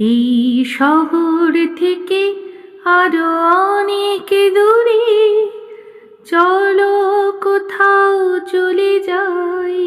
এই শহর থেকে আরও অনেক দূরে। চলো কোথাও চলে যাই।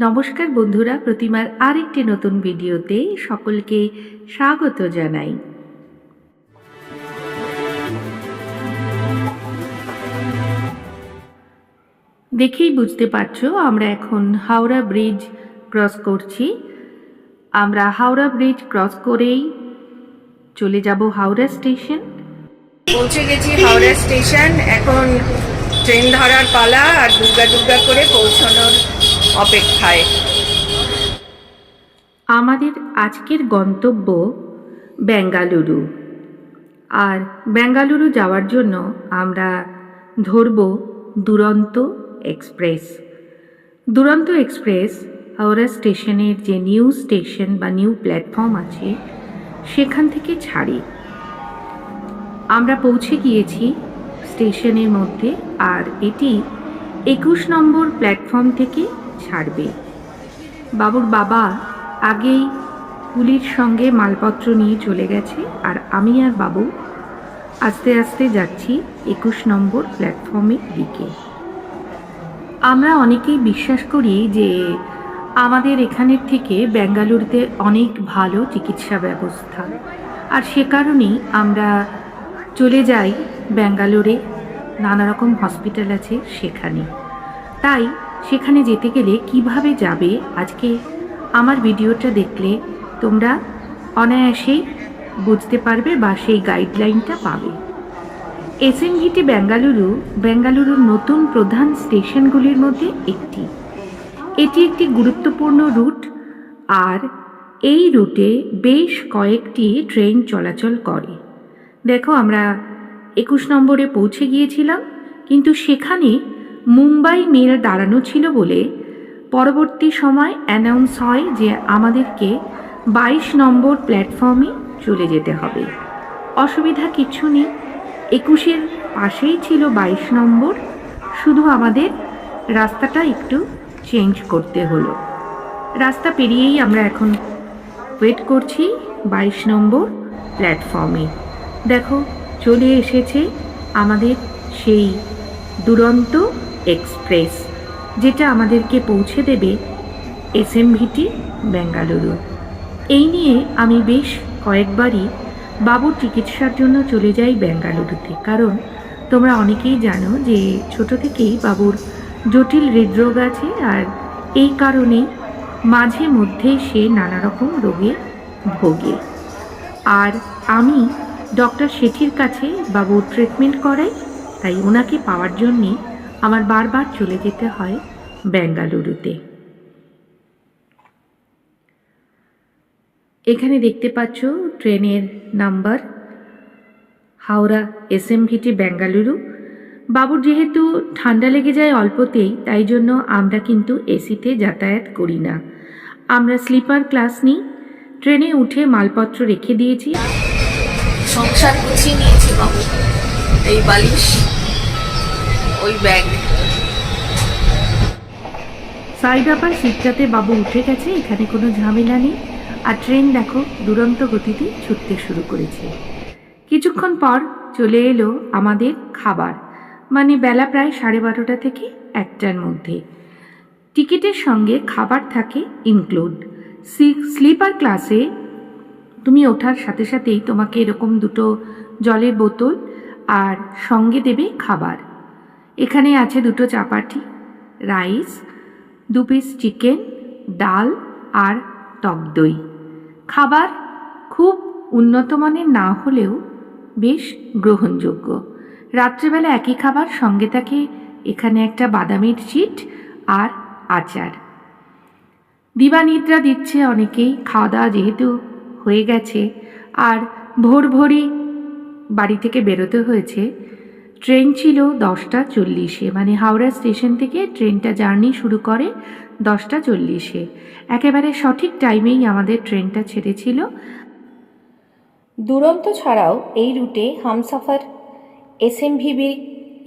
নমস্কার বন্ধুরা, প্রতিমার আরেকটি নতুন ভিডিওতে সকলকে স্বাগত জানাই। দেখেই বুঝতে পারছ, আমরা এখন হাওড়া ব্রিজ ক্রস করছি। আমরা হাওড়া ব্রিজ ক্রস করেই চলে যাব হাওড়া স্টেশন। পৌঁছে গেছি হাওড়া স্টেশন। এখন ট্রেন ধরার পালা আর দুর্গা দুর্গা করে পৌঁছানোর অপেক্ষায়। আমাদের আজকের গন্তব্য বেঙ্গালুরু। আর বেঙ্গালুরু যাওয়ার জন্য আমরা ধরব দুরন্ত এক্সপ্রেস। দুরন্ত এক্সপ্রেস হাওড়া স্টেশনের যে নিউ স্টেশন বা নিউ প্ল্যাটফর্ম আছে, সেখান থেকে ছাড়ি। আমরা পৌঁছে গিয়েছি স্টেশনের মধ্যে আর এটি একুশ নম্বর প্ল্যাটফর্ম থেকে ছাড়বে। বাবুর বাবা আগেই কুলির সঙ্গে মালপত্র নিয়ে চলে গেছে আর আমি আর বাবু আস্তে আস্তে যাচ্ছি একুশ নম্বর প্ল্যাটফর্মের দিকে। আমরা অনেকেই বিশ্বাস করি যে আমাদের এখানের থেকে বেঙ্গালুরুতে অনেক ভালো চিকিৎসা ব্যবস্থা। আর সে কারণেই আমরা চলে যাই ব্যাঙ্গালোরে। নানা রকম হসপিটাল আছে সেখানে। তাই সেখানে যেতে গেলে কীভাবে যাবে? আজকে আমার ভিডিওটা দেখলে তোমরা অনায়াসেই বুঝতে পারবে বা সেই গাইডলাইনটা পাবে। এসএনজিটি বেঙ্গালুরু বেঙ্গালুরুর নতুন প্রধান স্টেশনগুলির মধ্যে একটি। এটি একটি গুরুত্বপূর্ণ রুট, আর এই রুটে বেশ কয়েকটি ট্রেন চলাচল করে। দেখো, আমরা একুশ নম্বরে পৌঁছে গিয়েছিলাম, কিন্তু সেখানে মুম্বাই মেল দাঁড়ানো ছিল বলে পরবর্তী সময় অ্যানাউন্স হয় যে আমাদেরকে বাইশ নম্বর প্ল্যাটফর্মে চলে যেতে হবে। অসুবিধা কিছু নেই। একুশের পাশেই ছিল বাইশ নম্বর। শুধু আমাদের রাস্তাটা একটু চেঞ্জ করতে হলো। রাস্তা পেরিয়েই আমরা এখন ওয়েট করছি বাইশ নম্বর প্ল্যাটফর্মে দেখো, চলে এসেছে আমাদের সেই দুরন্ত এক্সপ্রেস যেটা আমাদেরকে পৌঁছে দেবে এস এসএমভিটি বেঙ্গালুরু এই নিয়ে আমি বেশ কয়েকবারই বাবুর চিকিৎসার জন্য চলে যাই বেঙ্গালুরুতে কারণ তোমরা অনেকেই জানো যে ছোট থেকেই বাবুর জটিল হৃদরোগ আছে আর এই কারণে মাঝে মধ্যে সে নানা রকম রোগে ভোগে। আর আমি ডক্টর শেঠির কাছে বাবুর ট্রিটমেন্ট করাই, তাই ওনাকে পাওয়ার জন্যে আমার বারবার চলে যেতে হয় বেঙ্গালুরুতে। এখানে দেখতে পাচ্ছ ট্রেনের নাম্বার, হাওড়া এসএমভিটি বেঙ্গালুরু। বাবুর যেহেতু ঠান্ডা লেগে যায় অল্পতেই তাই জন্য আমরা কিন্তু এসিতে যাতায়াত করি না। আমরা স্লিপার ক্লাস নিই। ট্রেনে উঠে মালপত্র রেখে দিয়েছি। সংসার গুছিয়ে নিয়েছি বাবু। এই বালিশ ওই ব্যাগ। সাইড আপার সিটটাতে বাবু উঠে গেছে এখানে কোনো ঝামেলা নেই। আর ট্রেন দেখো দুরন্ত গতিতে ছুটতে শুরু করেছে। কিছুক্ষণ পর চলে এলো আমাদের খাবার। মানে বেলা প্রায় সাড়ে বারোটা থেকে একটার মধ্যে। টিকিটের সঙ্গে খাবার থাকে ইনক্লুড স্লিপার ক্লাসে তুমি ওঠার সাথে সাথেই তোমাকে এরকম দুটো জলের বোতল আর সঙ্গে দেবে খাবার। এখানে আছে দুটো চাপাটি, রাইস, দু পিস চিকেন ডাল আর টক দই। খাবার খুব উন্নত মানের না হলেও বেশ গ্রহণযোগ্য। রাত্রেবেলা একই খাবার, সঙ্গে থাকে এখানে একটা বাদামের চিট আর আচার। দিবানিদ্রা দিচ্ছে অনেকেই খাওয়া দাওয়া যেহেতু হয়ে গেছে, আর ভোর ভোরই বাড়ি থেকে বেরোতে হয়েছে। ট্রেন ছিল দশটা চল্লিশে মানে হাওড়া স্টেশন থেকে ট্রেনটা জার্নি শুরু করে দশটা চল্লিশে। একেবারে সঠিক টাইমেই আমাদের ট্রেনটা ছেড়েছিল। দুরন্ত ছাড়াও এই রুটে Humsafar SMVB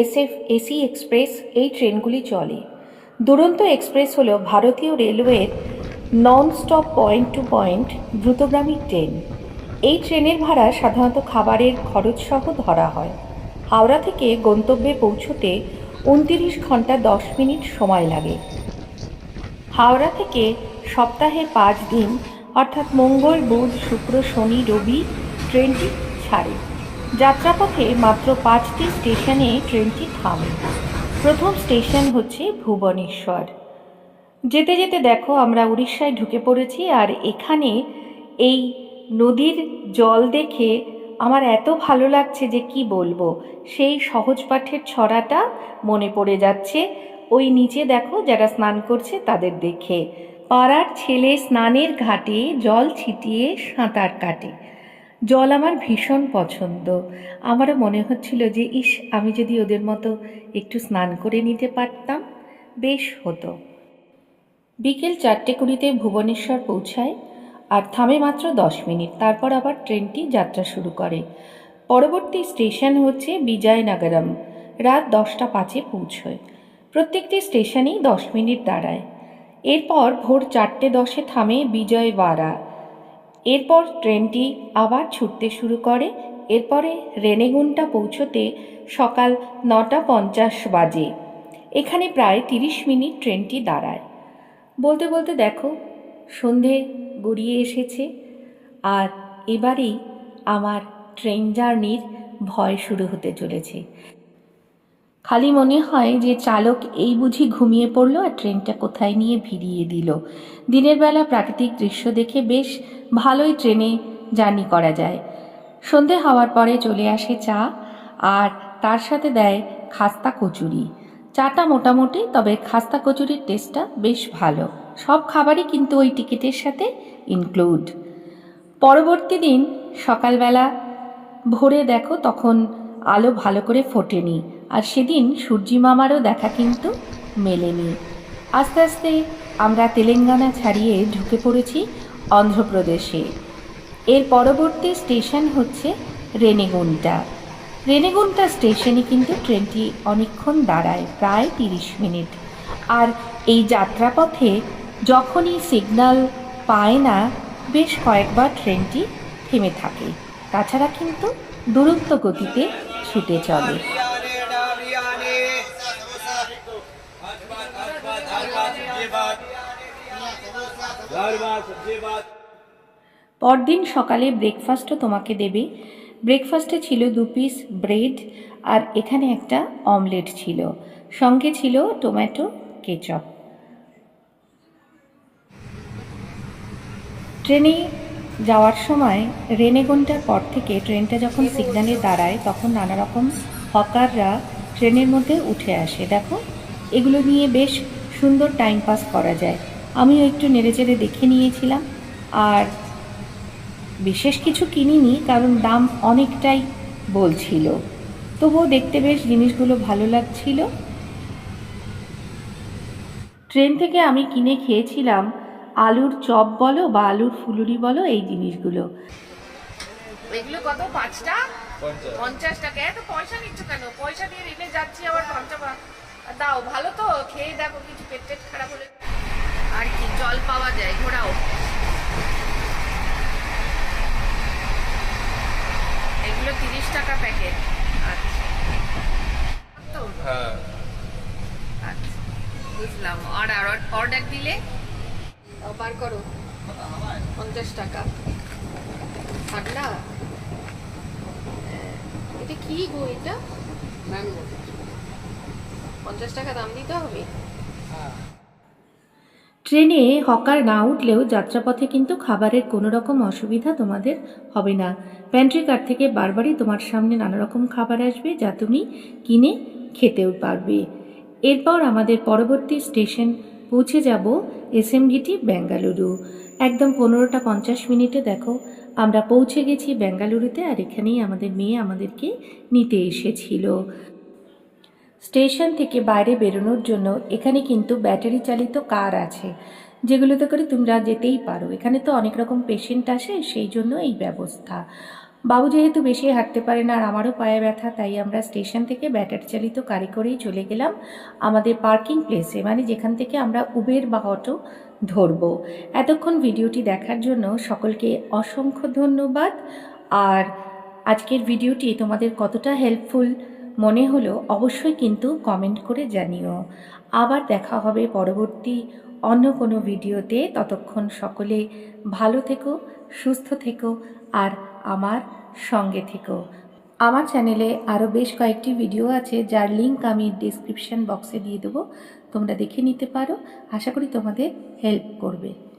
SF AC express এই ট্রেনগুলি চলে। দুরন্ত এক্সপ্রেস হল ভারতীয় রেলওয়ের non stop point to point দ্রুতগামী ট্রেন। এই ট্রেনের ভাড়া সাধারণত খাবারের খরচ সহ ধরা হয়। হাওড়া থেকে গন্তব্যে পৌঁছতে উনতিরিশ ঘণ্টা দশ মিনিট সময় লাগে। হাওড়া থেকে সপ্তাহে পাঁচ দিন, অর্থাৎ মঙ্গল, বুধ, শুক্র, শনি, রবি ট্রেনটি ছাড়ে। যাত্রাপথে মাত্র পাঁচটি স্টেশনে ট্রেনটি থামে। প্রথম স্টেশন হচ্ছে ভুবনেশ্বর। যেতে যেতে দেখো আমরা উড়িষ্যায় ঢুকে পড়েছি আর এখানে এই নদীর জল দেখে আমার এত ভালো লাগছে যে কি বলব, সেই সহজ পাঠের ছড়াটা মনে পড়ে যাচ্ছে। ওই নিচে দেখো যারা স্নান করছে তাদের দেখে। পাড়ার ছেলে স্নানের ঘাটে জল ছিটিয়ে সাঁতার কাটে। জল আমার ভীষণ পছন্দ। আমারও মনে হচ্ছিল যে, ইস, আমি যদি ওদের মতো একটু স্নান করে নিতে পারতাম, বেশ হতো। বিকেল চারটে কুড়িতে ভুবনেশ্বর পৌঁছায় আর থামে মাত্র দশ মিনিট। তারপর আবার ট্রেনটি যাত্রা শুরু করে। পরবর্তী স্টেশন হচ্ছে বিজয়নগরম। রাত দশটা পাঁচে পৌঁছয়। প্রত্যেকটি স্টেশনেই দশ মিনিট দাঁড়ায়। এরপর ভোর চারটে দশে থামে বিজয়ওয়াড়া। এরপর ট্রেনটি আবার ছুটতে শুরু করে। এরপরে রেনেগুনটা পৌঁছতে সকাল নটা পঞ্চাশ বাজে। এখানে প্রায় তিরিশ মিনিট ট্রেনটি দাঁড়ায়। বলতে বলতে দেখো, সন্ধে গড়িয়ে এসেছে। আর এবারেই আমার ট্রেন জার্নির ভয় শুরু হতে চলেছে। খালি মনে হয় যে চালক এই বুঝি ঘুমিয়ে পড়ল আর ট্রেনটা কোথায় নিয়ে ভিড়িয়ে দিল। দিনের বেলা প্রাকৃতিক দৃশ্য দেখে বেশ ভালোই ট্রেনে জার্নি করা যায়। সন্ধে হওয়ার পরে চলে আসে চা আর তার সাথে দেয় খাস্তা কচুরি। চাটা মোটামুটি, তবে খাস্তা কচুরির টেস্টটা বেশ ভালো। সব খাবারই কিন্তু ওই টিকিটের সাথে ইনক্লুড পরবর্তী দিন সকালবেলা ভোরে দেখো, তখন আলো ভালো করে ফোটেনি। আর সেদিন সূর্যি মামারও দেখা কিন্তু মেলেনি। আস্তে আস্তে আমরা তেলেঙ্গানা ছাড়িয়ে ঢুকে পড়েছি অন্ধ্রপ্রদেশে। এর পরবর্তী স্টেশন হচ্ছে রেনেগুন্টা। রেনেগুন্টা স্টেশনে কিন্তু ট্রেনটি অনেকক্ষণ দাঁড়ায়, প্রায় তিরিশ মিনিট। আর এই যাত্রাপথে যখনই সিগন্যাল পায় না, বেশ কয়েকবার ট্রেনটি থেমে থাকে। তাছাড়া কিন্তু দূরত্ব গতিতে ছুটে চলে। পরদিন সকালে ব্রেকফাস্টও তোমাকে দেবে। ব্রেকফাস্টে ছিল দু পিস ব্রেড আর এখানে একটা অমলেট ছিল। সঙ্গে ছিল টমেটো কেচপ ট্রেনে যাওয়ার সময় রেনেগনটার পর থেকে ট্রেনটা যখন সিগন্যালে দাঁড়ায়, তখন নানা রকম হকাররা ট্রেনের মধ্যে উঠে আসে। দেখো, এগুলো নিয়ে বেশ সুন্দর টাইম পাস করা যায়। আমিও একটু নেড়েচেড়ে দেখে নিয়েছিলাম। আর বিশেষ কিছু কিনিনি কারণ দাম অনেকটাই বলছিল। তবুও দেখতে বেশ জিনিসগুলো ভালো লাগছিল। ট্রেন থেকে আমি কিনে খেয়েছিলাম আলুর চপ বলো বা আলুর ফুলুরি বলো এই জিনিসগুলো। এগুলো কত? পাঁচটা? পঞ্চাশ। টাকা এত পয়সা নিচ্ছ কেন? পয়সা দিয়ে রেলে যাচ্ছি আবার পঞ্চাশ। দাও ভালো তো খেয়ে দেখো কিছু পেট টেট খারাপ হলে। আর কি জল পাওয়া যায় ঘোরাও। এগুলো তিরিশ টাকা প্যাকেট। আচ্ছা। হ্যাঁ। আচ্ছা বুঝলাম। আর অর্ডার দিলে? বার করো। পঞ্চাশ টাকা। ঠান্ডা। এটা কি গো এটা? ম্যাঙ্গো। পঞ্চাশ টাকা দাম দিতে হবে? ট্রেনে হকার না উঠলেও যাত্রাপথে কিন্তু খাবারের কোনো রকম অসুবিধা তোমাদের হবে না। প্যান্ট্রি কার থেকে বারবারই তোমার সামনে নানা রকম খাবার আসবে যা তুমি কিনে খেতেও পারবে। এরপর আমাদের পরবর্তী স্টেশন পৌঁছে যাব এসএমজিটি বেঙ্গালুরু একদম পনেরোটা পঞ্চাশ মিনিটে দেখো, আমরা পৌঁছে গেছি বেঙ্গালুরুতে আর এখানেই আমাদের মেয়ে আমাদেরকে নিতে এসেছিল। স্টেশন থেকে বাইরে বেরোনোর জন্য এখানে কিন্তু ব্যাটারি চালিত কার আছে, যেগুলোতে করে তোমরা যেতেই পারো। এখানে তো অনেক রকম পেশেন্ট আসে, সেই জন্য এই ব্যবস্থা। বাবু যেহেতু বেশি হাঁটতে পারে না আর আমারও পায়ে ব্যথা, তাই আমরা স্টেশন থেকে ব্যাটারি চালিত কারে করেই চলে গেলাম আমাদের পার্কিং প্লেসে মানে যেখান থেকে আমরা উবের বা অটো ধরবো। এতক্ষণ ভিডিওটি দেখার জন্য সকলকে অসংখ্য ধন্যবাদ। আর আজকের ভিডিওটি তোমাদের কতটা হেল্পফুল মনে হলো অবশ্যই কিন্তু কমেন্ট করে জানিও। আবার দেখা হবে পরবর্তী অন্য কোনো ভিডিওতে। ততক্ষণ সকলে ভালো থেকো, সুস্থ থেকো আর আমার সঙ্গে থেকো। আমার চ্যানেলে আরও বেশ কয়েকটি ভিডিও আছে, যার লিঙ্ক আমি ডিসক্রিপশন বক্সে দিয়ে দেবো। তোমরা দেখে নিতে পারো। আশা করি তোমাদের হেল্প করবে।